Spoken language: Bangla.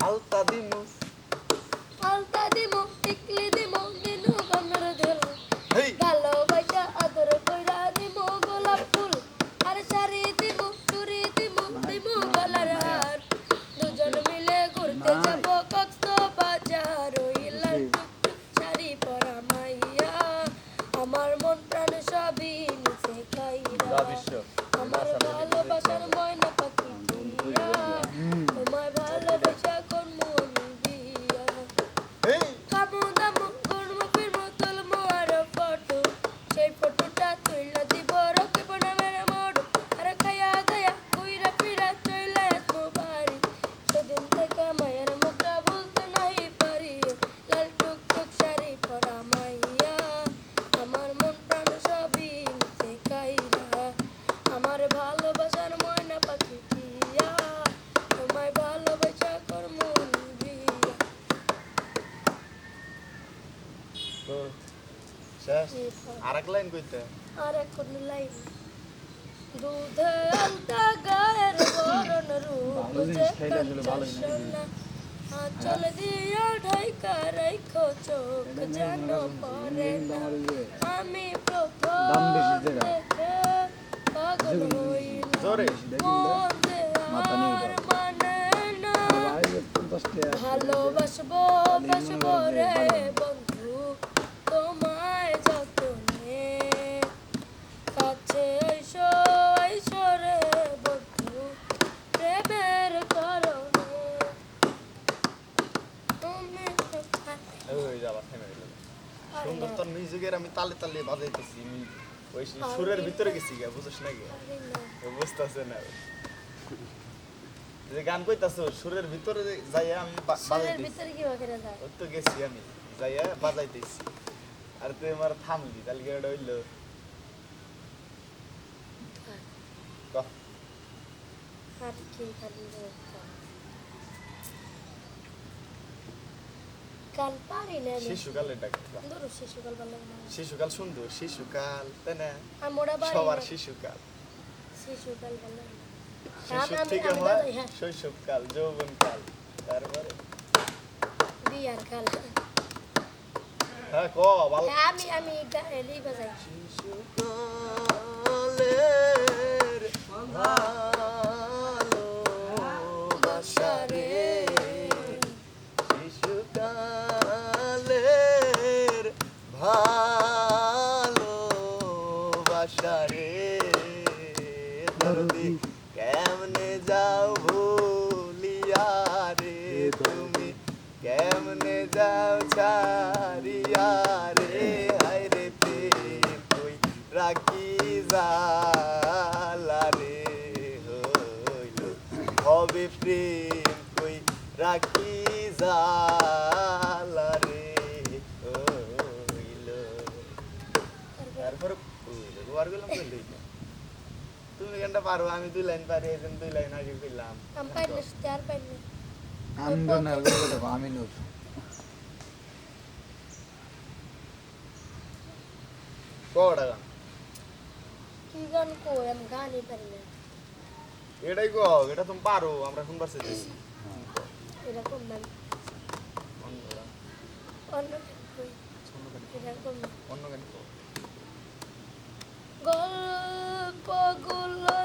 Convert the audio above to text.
Alta Dinos. শেষ আর এক লাইন কইতে। আর এখন লাইন। দুধে আলতা গায়ের বরণ রূপ ভালো জিনিস খাইলে আসলে ভালোই লাগে। সোনা চলে দিয়া ঢাইকা রাইখো চোখ যেন পরে না আমার এই যে আমি প্রথম দাম বেশি দেখে পাগল হইলাম। জোরে। মন যে সুন্দর তোর মিউজিকের আমি তালে তালে বাজাইতেছি আমি ওই সুরের ভিতরে গেছি গা বুঝছ না। বুঝতেছে না। যে গান কইতাছো সুরের ভিতরে যাইয়া আমি বাজাইতেছি। ভিতরে কি বাকিরা যায়? ওই তো গেছি আমি যাইয়া বাজাইতেছি। আর তুই আমার থামলি তাহলে ওটা হইল? আর কি খালি গান পারি না ডাক ধরো শিশুকাল ভালো শিশুকাল সুন্দর শিশুকাল তাই না? আমি ওটা পারি সবার শিশুকাল। শিশুকাল ভালো। শিশু আমি- থেকে হয় হ্যাঁ। শৈশবকাল যৌবনকাল তারপরে? বিয়ার কাল। হ্যাঁ ক ভালো। হ্যাঁ, আমি আমি এলি বাজাই শিশুকালের ভালোবাসা জালা রে হইল। হবে প্রেম কই রাখি জালা হইল। তারপরে গোয়ার গেলাম বললি তুমি গানটা পারো? আমি দুই লাইন পারি এই দুই লাইন আগে করলাম আমি না কটা গান কি গান কই? আমি গানই এটাই গো এটা তুমি পারো আমরা শুনবার চেয়েছি এটা কোন গান অন্য গান অন্য গান গল্পগুলো